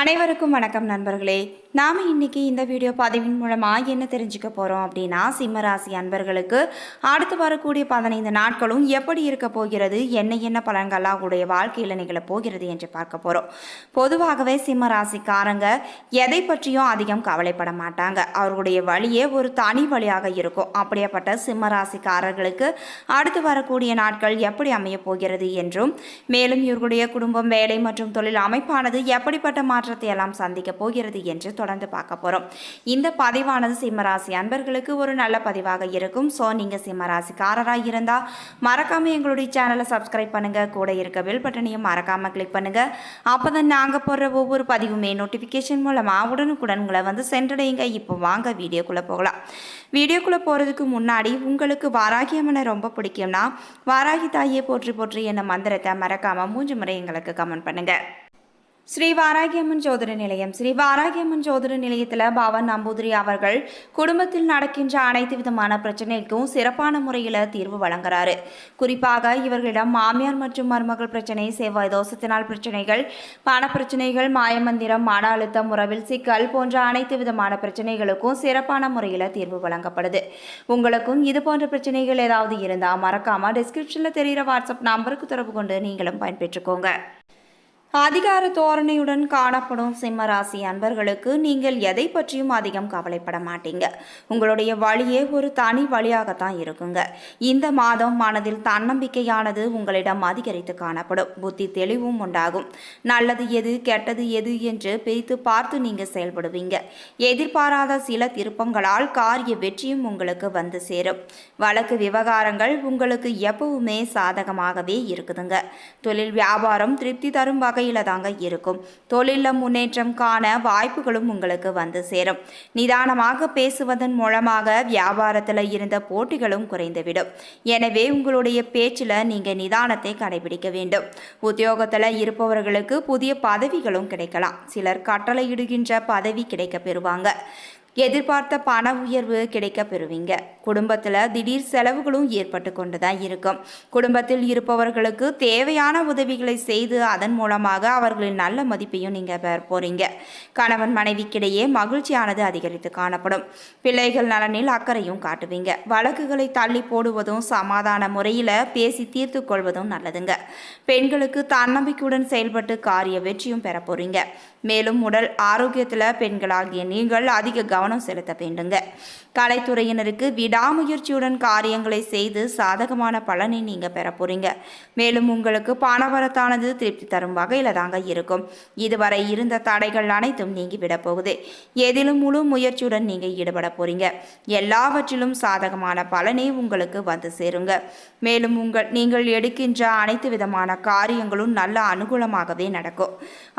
அனைவருக்கும் வணக்கம் நண்பர்களே. நாம் இன்னைக்கு இந்த வீடியோ பதிவின் மூலமாக என்ன தெரிஞ்சுக்க போகிறோம் அப்படின்னா சிம்மராசி அன்பர்களுக்கு அடுத்து வரக்கூடிய பதினைந்து நாட்களும் எப்படி இருக்க போகிறது என்ன என்ன பலன்கள்லாம் அவங்களுடைய வாழ்க்கையில் நிகழப் போகிறது என்று பார்க்க போகிறோம் பொதுவாகவே சிம்மராசிக்காரங்க எதை பற்றியும் அதிகம் கவலைப்பட மாட்டாங்க. அவர்களுடைய வழியே ஒரு தனி வழியாக இருக்கும். அப்படியேப்பட்ட சிம்மராசிக்காரர்களுக்கு அடுத்து வரக்கூடிய நாட்கள் எப்படி அமையப் போகிறது என்றும் மேலும் இவர்களுடைய குடும்பம் வேலை மற்றும் தொழில் அமைப்பானது எப்படிப்பட்ட மாற்றத்தை எல்லாம் சந்திக்க போகிறது என்று தொடர்ந்து பார்க்க போகிறோம் இந்த பதிவானது சிம்மராசி அன்பர்களுக்கு ஒரு நல்ல பதிவாக இருக்கும். ஸோ நீங்கள் சிம்மராசிக்காரராக இருந்தால் மறக்காமல் எங்களுடைய சேனலை சப்ஸ்கிரைப் பண்ணுங்கள் கூட இருக்க பெல் பட்டனையும் மறக்காமல் கிளிக் பண்ணுங்கள் அப்போ தான் நாங்கள் போடுற ஒவ்வொரு பதிவுமே நோட்டிஃபிகேஷன் மூலமாக உடனுக்குடன் உங்களை வந்து சென்றடையுங்க. இப்போ வாங்க வீடியோக்குள்ளே போகலாம். வீடியோக்குள்ளே போகிறதுக்கு முன்னாடி உங்களுக்கு வாராகி அம்மனை ரொம்ப பிடிக்கும்னா வாராகி தாயே போற்றி போற்றி என்ன மந்திரத்தை மறக்காமல் மூன்று முறை எங்களுக்கு கமெண்ட் பண்ணுங்கள் ஸ்ரீ வாராகியம்மன் ஜோதிட நிலையம். ஸ்ரீ வாராகியம்மன் ஜோதிட நிலையத்தில் பவன் நம்பூதிரி அவர்கள் குடும்பத்தில் நடக்கின்ற அனைத்து விதமான பிரச்சனைக்கும் சிறப்பான முறையில் தீர்வு வழங்குறாரு. குறிப்பாக இவர்களிடம் மாமியார் மற்றும் மருமகள் பிரச்சனை செவ்வாய் தோஷத்தினால் பிரச்சனைகள் பண பிரச்சனைகள் மாயமந்திரம் மன அழுத்தம் உறவில் சிக்கல் போன்ற அனைத்து விதமான பிரச்சனைகளுக்கும் சிறப்பான முறையில் தீர்வு வழங்கப்படுது. உங்களுக்கும் இது போன்ற பிரச்சனைகள் ஏதாவது இருந்தால் மறக்காமல் டிஸ்கிரிப்ஷனில் தெரிகிற வாட்ஸ்அப் நம்பருக்கு தொடர்பு கொண்டு நீங்களும் பயன்பெற்றுக்கோங்க. அதிகார தோரணையுடன் காணப்படும் சிம்ம ராசி அன்பர்களுக்கு நீங்கள் எதை பற்றியும் அதிகம் கவலைப்பட மாட்டீங்க. உங்களுடைய வழியே ஒரு தனி வழியாகத்தான் இருக்குங்க. இந்த மாதம் மனதில் தன்னம்பிக்கையானது உங்களிடம் அதிகரித்து காணப்படும். புத்தி தெளிவும் உண்டாகும். நல்லது எது கெட்டது எது என்று பிரித்து பார்த்து நீங்க செயல்படுவீங்க. எதிர்பாராத சில திருப்பங்களால் காரிய வெற்றியும் உங்களுக்கு வந்து சேரும். வழக்கு விவகாரங்கள் உங்களுக்கு எப்பவுமே சாதகமாகவே இருக்குதுங்க. தொழில் வியாபாரம் திருப்தி தரும் வகை வகையில் தாங்க இருக்கும். தொழிலில் முன்னேற்றம் காண வாய்ப்புகளும் உங்களுக்கு வந்து சேரும். நிதானமாக பேசுவதன் மூலமாக வியாபாரத்தில் இருந்த போட்டிகளும் குறைந்துவிடும். எனவே உங்களுடைய பேச்சில் நீங்கள் நிதானத்தை கடைபிடிக்க வேண்டும். உத்தியோகத்தில் இருப்பவர்களுக்கு புதிய பதவிகளும் கிடைக்கலாம். சிலர் கட்டளையிடுகின்ற பதவி கிடைக்க பெறுவாங்க. எதிர்பார்த்த பண உயர்வு கிடைக்க பெறுவீங்க. குடும்பத்தில் திடீர் செலவுகளும் ஏற்பட்டு கொண்டு தான் இருக்கும். குடும்பத்தில் இருப்பவர்களுக்கு தேவையான உதவிகளை செய்து அதன் மூலமாக அவர்களின் நல்ல மதிப்பையும் நீங்கள் பெற போகிறீங்க கணவன் மனைவிக்கிடையே மகிழ்ச்சியானது அதிகரித்து காணப்படும். பிள்ளைகள் நலனில் அக்கறையும் காட்டுவீங்க. வழக்குகளை தள்ளி போடுவதும் சமாதான முறையில் பேசி தீர்த்து கொள்வதும் நல்லதுங்க. பெண்களுக்கு தன்னம்பிக்கையுடன் செயல்பட்டு காரிய வெற்றியும் பெற போகிறீங்க மேலும் உடல் ஆரோக்கியத்தில் பெண்களாகிய நீங்கள் அதிக கவனம் செலுத்த வேண்டுங்க. கலைத்துறையினருக்கு விடாமுயற்சியுடன் காரியங்களை செய்து சாதகமான பலனை நீங்கள் பெற போறீங்க. மேலும் உங்களுக்கு பணவரத்தானது திருப்தி தரும் வகையில் தாங்க இருக்கும். இதுவரை இருந்த தடைகள் அனைத்தும் நீங்கி விட போகுது. எதிலும் முழு முயற்சியுடன் நீங்கள் ஈடுபட போறீங்க. எல்லாவற்றிலும் சாதகமான பலனே உங்களுக்கு வந்து சேருங்க. மேலும் உங்கள் நீங்கள் எடுக்கின்ற அனைத்து விதமான காரியங்களும் நல்ல அனுகூலமாகவே நடக்கும்.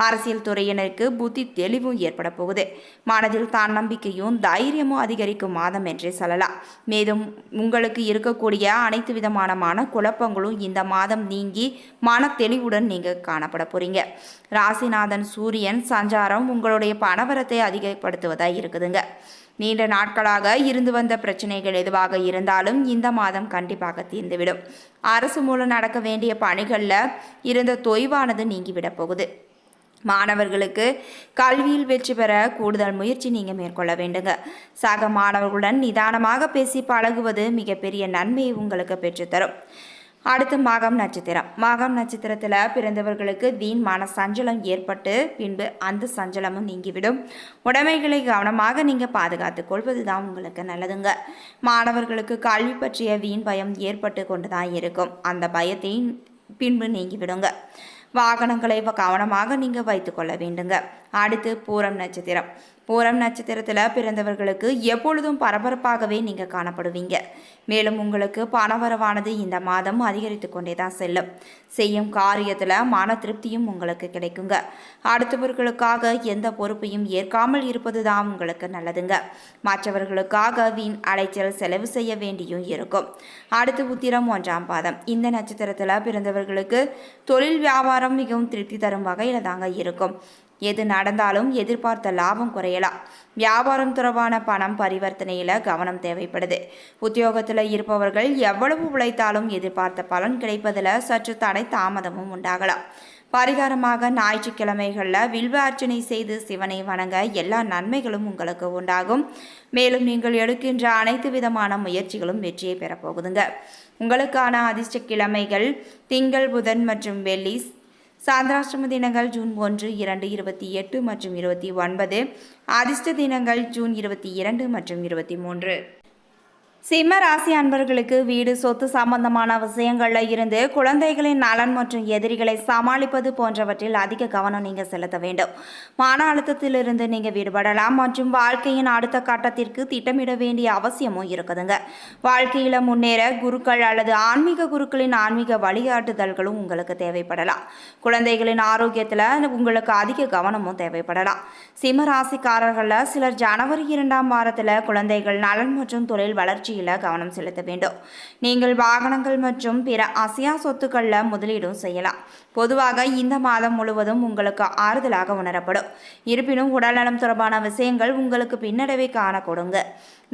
அரசியல் துறையினருக்கு புத்தி தெளிவும் ஏற்பட போகுது. மனதில் தன்னம்பிக்கையும் தைரியமும் அதிகரிக்கும் மாதம் என்றே சொல்லலாம் மேலும் உங்களுக்கு இருக்கக்கூடிய அனைத்து விதமான மன குழப்பங்களும் இந்த மாதம் நீங்கி மன தெளிவுடன் நீங்கள் காணப்பட போறீங்க. ராசிநாதன் சூரியன் சஞ்சாரம் உங்களுடைய பணவரத்தை அதிகப்படுத்துவதாக இருக்குதுங்க. நீண்ட நாட்களாக இருந்து வந்த பிரச்சனைகள் எதுவாக இருந்தாலும் இந்த மாதம் கண்டிப்பாக தீர்ந்துவிடும். அரசு மூலம் நடக்க வேண்டிய பணிகளில் இருந்த தொய்வானது நீங்கிவிட போகுது. மாணவர்களுக்கு கல்வியில் வெற்றி பெற கூடுதல் முயற்சி நீங்கள் மேற்கொள்ள வேண்டுங்க. சக மாணவர்களுடன் நிதானமாக பேசி பழகுவது மிகப்பெரிய நன்மையை உங்களுக்கு பெற்றுத்தரும் அடுத்து மாகம் நட்சத்திரம். மாகம் நட்சத்திரத்தில் பிறந்தவர்களுக்கு வீண் மன சஞ்சலம் ஏற்பட்டு பின்பு அந்த சஞ்சலமும் நீங்கிவிடும். உடைமைகளை கவனமாக நீங்கள் பாதுகாத்து கொள்வது தான் உங்களுக்கு நல்லதுங்க. மாணவர்களுக்கு கல்வி பற்றிய வீண் பயம் ஏற்பட்டு கொண்டு தான் இருக்கும். அந்த பயத்தை பின்பு நீங்கிவிடுங்க. வாகனங்களை கவனமாக நீங்கள் வைத்துக்கொள்ள வேண்டுங்க. அடுத்து பூரம் நட்சத்திரம். பூரம் நட்சத்திரத்தில் பிறந்தவர்களுக்கு எப்பொழுதும் பரபரப்பாகவே நீங்கள் காணப்படுவீங்க. மேலும் உங்களுக்கு பணவரவானது இந்த மாதம் அதிகரித்து கொண்டே தான் செல்லும். செய்யும் காரியத்தில் மன திருப்தியும் உங்களுக்கு கிடைக்குங்க. அடுத்தவர்களுக்காக எந்த பொறுப்பையும் ஏற்காமல் இருப்பது தான் உங்களுக்கு நல்லதுங்க. மற்றவர்களுக்காக வீண் அலைச்சல் செலவு செய்ய வேண்டியும் இருக்கும். அடுத்து உத்திரம் ஒன்றாம் பாதம். இந்த நட்சத்திரத்தில் பிறந்தவர்களுக்கு தொழில் வியாபாரம் மிகவும் திருப்தி தரும் வகையில் தாங்க இருக்கும். எது நடந்தாலும் எதிர்பார்த்த லாபம் குறையலாம். வியாபாரம் தொடர்பான பணம் பரிவர்த்தனையில் கவனம் தேவைப்படுது. உத்தியோகத்தில் இருப்பவர்கள் எவ்வளவு உழைத்தாலும் எதிர்பார்த்த பலன் கிடைப்பதில் சற்று தடை தாமதமும் உண்டாகலாம். பரிகாரமாக ஞாயிற்றுக்கிழமைகளில் வில்வ அர்ச்சனை செய்து சிவனை வணங்க எல்லா நன்மைகளும் உங்களுக்கு உண்டாகும். மேலும் நீங்கள் எடுக்கின்ற அனைத்து விதமான முயற்சிகளும் வெற்றியை பெறப்போகுதுங்க உங்களுக்கான அதிர்ஷ்ட கிழமைகள் திங்கள் புதன் மற்றும் வெள்ளி சாந்திராஷ்டம தினங்கள் ஜூன் ஒன்று இரண்டு இருபத்தி எட்டு மற்றும் இருபத்தி ஒன்பது. அதிர்ஷ்ட தினங்கள் ஜூன் இருபத்தி இரண்டு மற்றும் இருபத்தி மூன்று. சிம்ம ராசி அன்பர்களுக்கு வீடு சொத்து சம்பந்தமான விஷயங்களில் இருந்து குழந்தைகளின் நலன் மற்றும் எதிரிகளை சமாளிப்பது போன்றவற்றில் அதிக கவனம் நீங்கள் செலுத்த வேண்டும். மன அழுத்தத்திலிருந்து நீங்கள் விடுபடலாம் மற்றும் வாழ்க்கையின் அடுத்த கட்டத்திற்கு திட்டமிட வேண்டிய அவசியமும் இருக்குதுங்க. வாழ்க்கையில் முன்னேற குருக்கள் அல்லது ஆன்மீக குருக்களின் ஆன்மீக வழிகாட்டுதல்களும் உங்களுக்கு தேவைப்படலாம். குழந்தைகளின் ஆரோக்கியத்தில் உங்களுக்கு அதிக கவனமும் தேவைப்படலாம். சிம்ம ராசிக்காரர்களில் சிலர் ஜனவரி இரண்டாம் வாரத்தில் குழந்தைகள் நலன் மற்றும் தொழில் வளர்ச்சி வளர்ச்சியில் கவனம் செலுத்த வேண்டும். நீங்கள் வாகனங்கள் மற்றும் பிற அசையா சொத்துக்களில் முதலீடும் செய்யலாம். பொதுவாக இந்த மாதம் முழுவதும் உங்களுக்கு ஆறுதலாக உணரப்படும். இருப்பினும் உடல்நலம் தொடர்பான விஷயங்கள் உங்களுக்கு பின்னடைவை காண கொடுங்க.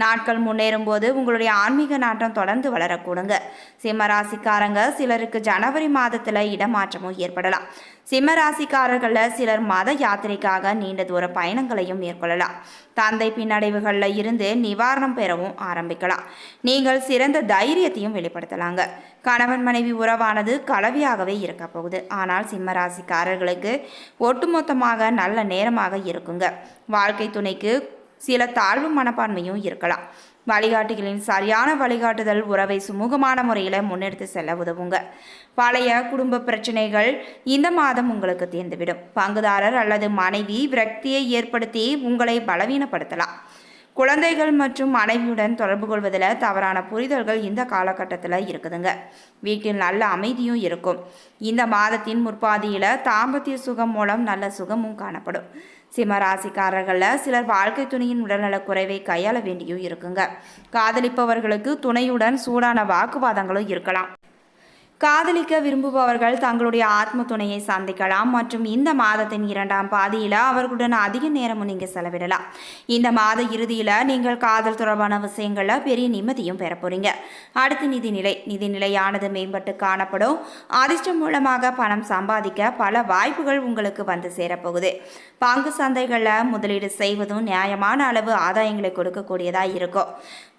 நாட்கள் முன்னேறும் போது உங்களுடைய ஆன்மீக நாட்டம் தொடர்ந்து வளரக்கூடுங்க. சிம்மராசிக்காரங்க சிலருக்கு ஜனவரி மாதத்தில் இடமாற்றமும் ஏற்படலாம். சிம்மராசிக்காரர்களில் சிலர் மத யாத்திரைக்காக நீண்ட தூர பயணங்களையும் மேற்கொள்ளலாம். தந்தை பின்னடைவுகளில் இருந்து நிவாரணம் பெறவும் ஆரம்பிக்கலாம். நீங்கள் சிறந்த தைரியத்தையும் வெளிப்படுத்தலாங்க. கணவன் மனைவி உறவானது கலவையாகவே இருக்க போகுது. ஆனால் சிம்மராசிக்காரர்களுக்கு ஒட்டுமொத்தமாக நல்ல நேரமாக இருக்குங்க. வாழ்க்கை துணைக்கு சில தாழ்வு மனப்பான்மையும் இருக்கலாம். வழிகாட்டிகளின் சரியான வழிகாட்டுதல் உறவை சுமூகமான முறையில் முன்னெடுத்து செல்ல உதவுங்க. பழைய குடும்ப பிரச்சனைகள் இந்த மாதம் உங்களுக்கு தீர்ந்துவிடும். பங்குதாரர் அல்லது மனைவி விரக்தியை ஏற்படுத்தி உங்களை பலவீனப்படுத்தலாம். குழந்தைகள் மற்றும் மனைவியுடன் தொடர்பு கொள்வதில் தவறான புரிதல்கள் இந்த காலகட்டத்தில் இருக்குதுங்க. வீட்டில் நல்ல அமைதியும் இருக்கும். இந்த மாதத்தின் முற்பாதியில் தாம்பத்திய சுகம் மூலம் நல்ல சுகமும் காணப்படும். சிம்ம ராசிக்காரர்களில் சிலர் வாழ்க்கை துணையின் உடல்நலக் குறைவை கையாள வேண்டியும் இருக்குங்க. காதலிப்பவர்களுக்கு துணையுடன் சூடான வாக்குவாதங்களும் இருக்கலாம். காதலிக்க விரும்புபவர்கள் தங்களுடைய ஆத்ம துணையை சந்திக்கலாம் மற்றும் இந்த மாதத்தின் இரண்டாம் பாதியில் அவர்களுடன் அதிக நேரமும் நீங்கள் செலவிடலாம். இந்த மாத இறுதியில் நீங்கள் காதல் தொடர்பான விஷயங்களில் பெரிய நிம்மதியும் பெற போறீங்க. அடுத்து நிதிநிலை. நிதிநிலையானது மேம்பட்டு காணப்படும். அதிர்ஷ்டம் மூலமாக பணம் சம்பாதிக்க பல வாய்ப்புகள் உங்களுக்கு வந்து சேரப்போகுது பங்கு சந்தைகளில் முதலீடு செய்வதும் நியாயமான அளவு ஆதாயங்களை கொடுக்கக்கூடியதாக இருக்கும்.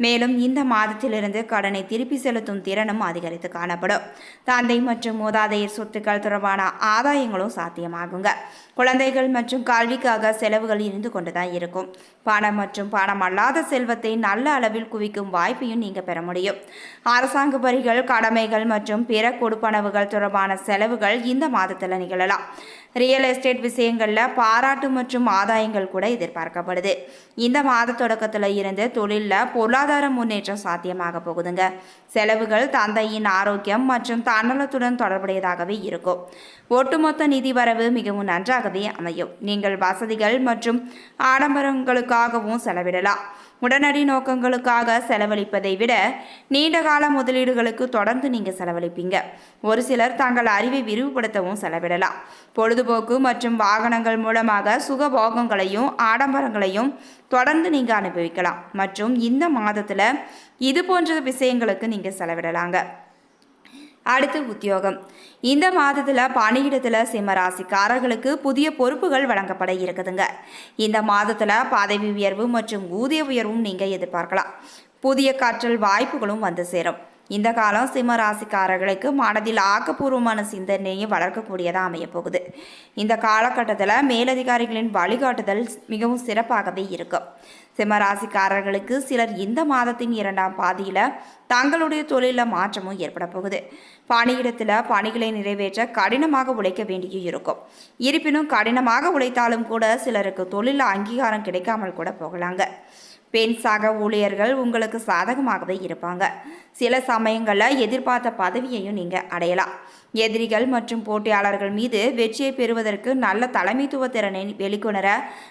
மேலும் இந்த மாதத்திலிருந்து கடனை திருப்பி செலுத்தும் திறனும் அதிகரித்து காணப்படும். தந்தை மற்றும் மூதாதையர் சொத்துக்கள் தொடர்பான ஆதாயங்களும் சாத்தியமாகுங்க. குழந்தைகள் மற்றும் கல்விக்காக செலவுகள் இருந்து கொண்டு தான் இருக்கும். பணம் மற்றும் பணம் அல்லாத செல்வத்தை நல்ல அளவில் குவிக்கும் வாய்ப்பையும் நீங்கள் பெற முடியும். அரசாங்க வரிகள் கடமைகள் மற்றும் பிற கொடுப்பனவுகள் தொடர்பான செலவுகள் இந்த மாதத்தில் நிகழலாம். ரியல் எஸ்டேட் விஷயங்களில் பாராட்டு மற்றும் ஆதாயங்கள் கூட எதிர்பார்க்கப்படுது. இந்த மாத தொடக்கத்தில் இருந்து தொழிலில் பொருளாதார முன்னேற்றம் சாத்தியமாக போகுதுங்க. செலவுகள் தந்தையின் ஆரோக்கியம் மற்றும் தன்னலத்துடன் தொடர்புடையதாகவே இருக்கும். ஒட்டுமொத்த நிதி வரவு மிகவும் நன்றாகவே அமையும். நீங்கள் வசதிகள் மற்றும் ஆடம்பரங்களுக்காகவும் செலவிடலாம். உடனடி நோக்கங்களுக்காக செலவழிப்பதை விட நீண்டகால முதலீடுகளுக்கு தொடர்ந்து நீங்கள் செலவழிப்பீங்க. ஒரு சிலர் தங்கள் அறிவை விரிவுபடுத்தவும் செலவிடலாம். பொழுதுபோக்கு மற்றும் வாகனங்கள் மூலமாக சுகபோகங்களையும் ஆடம்பரங்களையும் தொடர்ந்து நீங்கள் அனுபவிக்கலாம். மற்றும் இந்த மாதத்தில் இது போன்ற விஷயங்களுக்கு நீங்கள் செலவிடலாங்க. அடுத்து உத்தியோகம். இந்த மாதத்தில் பணியிடத்தில் சிம்ம ராசிக்காரர்களுக்கு புதிய பொறுப்புகள் வழங்கப்பட இருக்குதுங்க. இந்த மாதத்தில் பதவி உயர்வு மற்றும் ஊதிய உயர்வும் நீங்கள் எதிர்பார்க்கலாம். புதிய காற்றல் வாய்ப்புகளும் வந்து சேரும். இந்த காலம் சிம்ம ராசிக்காரர்களுக்கு மனதில் ஆக்கப்பூர்வமான சிந்தனையை வளர்க்கக்கூடியதாக அமையப்போகுது. இந்த காலகட்டத்தில் மேலதிகாரிகளின் வழிகாட்டுதல் மிகவும் சிறப்பாகவே இருக்கும் சிம்ம ராசிக்காரர்களுக்கு சிலர் இந்த மாதத்தின் இரண்டாம் பாதியில் தங்களுடைய தொழிலில் மாற்றமும் ஏற்பட போகுது. பணியிடத்தில் பணிகளை நிறைவேற்ற கடினமாக உழைக்க வேண்டியும் இருக்கும். இருப்பினும் கடினமாக உழைத்தாலும் கூட சிலருக்கு தொழிலில் அங்கீகாரம் கிடைக்காமல் கூட போகலாங்க. பெண் சக ஊழியர்கள் உங்களுக்கு சாதகமாகவே இருப்பாங்க. சில சமயங்களில் எதிர்பார்த்த பதவியையும் நீங்கள் அடையலாம். எதிரிகள் மற்றும் போட்டியாளர்கள் மீது வெற்றியை பெறுவதற்கு நல்ல தலைமைத்துவ திறனை வெளிக்கொணர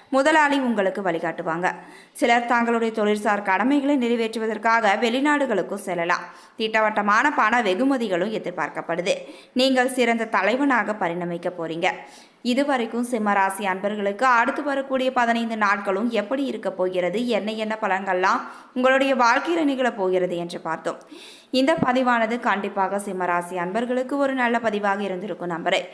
முதலாளி உங்களுக்கு வழிகாட்டுவாங்க. சிலர் தங்களுடைய தொழிற்சார் கடமைகளை நிறைவேற்றுவதற்காக வெளிநாடுகளுக்கும் செல்லலாம். திட்டவட்டமான பண வெகுமதிகளும் எதிர்பார்க்கப்படுது. நீங்கள் சிறந்த தலைவனாக பரிணமிக்க போறீங்க. இதுவரைக்கும் சிம்மராசி அன்பர்களுக்கு அடுத்து வரக்கூடிய பதினைந்து நாட்களும் எப்படி இருக்க போகிறது? என்ன என்ன பலன்கள்லாம் உங்களுடைய வாழ்க்கையில் நிகழப் போகிறது என்று பார்த்தோம். இந்த பதிவானது கண்டிப்பாக சிம்மராசி அன்பர்களுக்கு ஒரு நல்ல பதிவாக இருந்திருக்கும் நம்புறேன்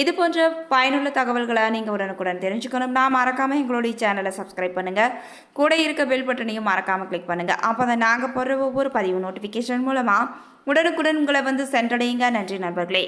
இது போன்ற பயனுள்ள தகவல்களை நீங்கள் உடனுக்குடன் தெரிஞ்சுக்கணும்னா மறக்காமல் எங்களுடைய சேனலை சப்ஸ்கிரைப் பண்ணுங்கள் கூட இருக்க பெல் பட்டனையும் மறக்காமல் கிளிக் பண்ணுங்கள் அப்போ தான் நாங்கள் போடுற ஒவ்வொரு பதிவு நோட்டிஃபிகேஷன் மூலமாக உடனுக்குடன் உங்களை வந்து சென்றடையுங்க. நன்றி நண்பர்களே.